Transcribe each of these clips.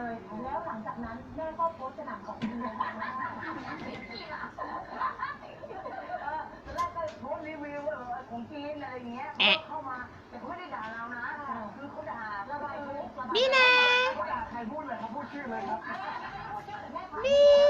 เลย แล้วหลังจากนั้นแม่ก็โพสต์กระหน่ำของคุณเลยค่ะเออตอนแรกก็โพสต์รีวิวเออของกินอะไรอย่างเงี้ยแอะเข้ามาแต่เขาไม่ได้ด่าเรานะคือเขาด่าระบายทุกข์ระบายนี่นะเขาด่าใครพูดเลยเขาพูดชื่อเลยครับดีน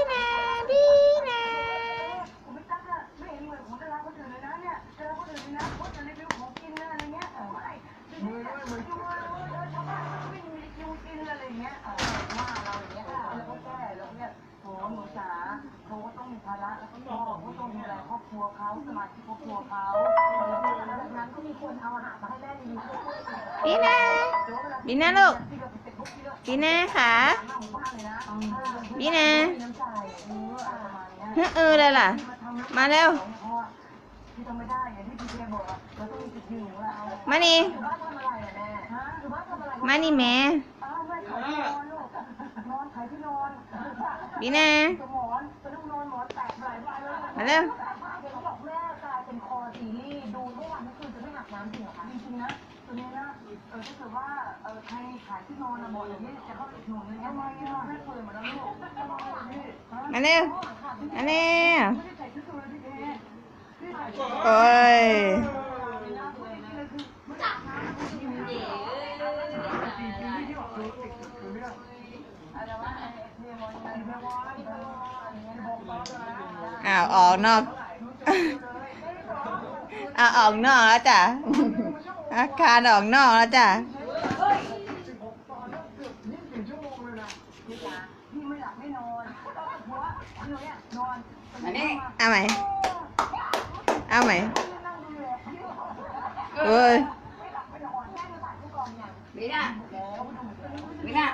าระแล้วก็ต้องเขาต้องดูแลครอบครัวเขาสมาชิกครอบครัวเขาแล้วจากนั้นก็มีคนเอาอาหารมาให้แม่รีวิวดีนะดีนะลูกดีนะค่ะดีนะเฮ้ยเออเลยล่ะ มาเร็วที่ทำไม่ได้อย่างที่พี่เคบอกอะเราต้องมีจุดยืนของเรามานี่อยู่บ้านทำอะไรอะแม่ฮะอยู่บ้านทำอะไรมา มาเร็วเขาบอกแม่กลายเป็นคอซีรีส์ดูทุกวันทั้งคืนจะไม่หักน้ำจริงเหรอคะจริงๆนะตัวนี้นะเออถ้าเกิดว่าเออใครขายที่นอนนะบอกอย่างนี้จะเข้าไปนุนอย่างเงี้ยมาที่นอนให้เปิดมาแล้วลูกมอะพี่ฮะมาเร็วมาเร็วไม่ได้ใส่ชุดตัวเลยอพี่ใส่ชุดโอ้ยอ้าวออกนอกอ้าวออกนอกแล้วจ้ะอาคารออกนอกแล้วจ้ะพี่ไม่หลับไม่นอนหัวหนูเนี่ยนอนอันนี้เอาใหม่เอาใหม่นั่งดูแลพี่เอ้ย อย่างวินาแ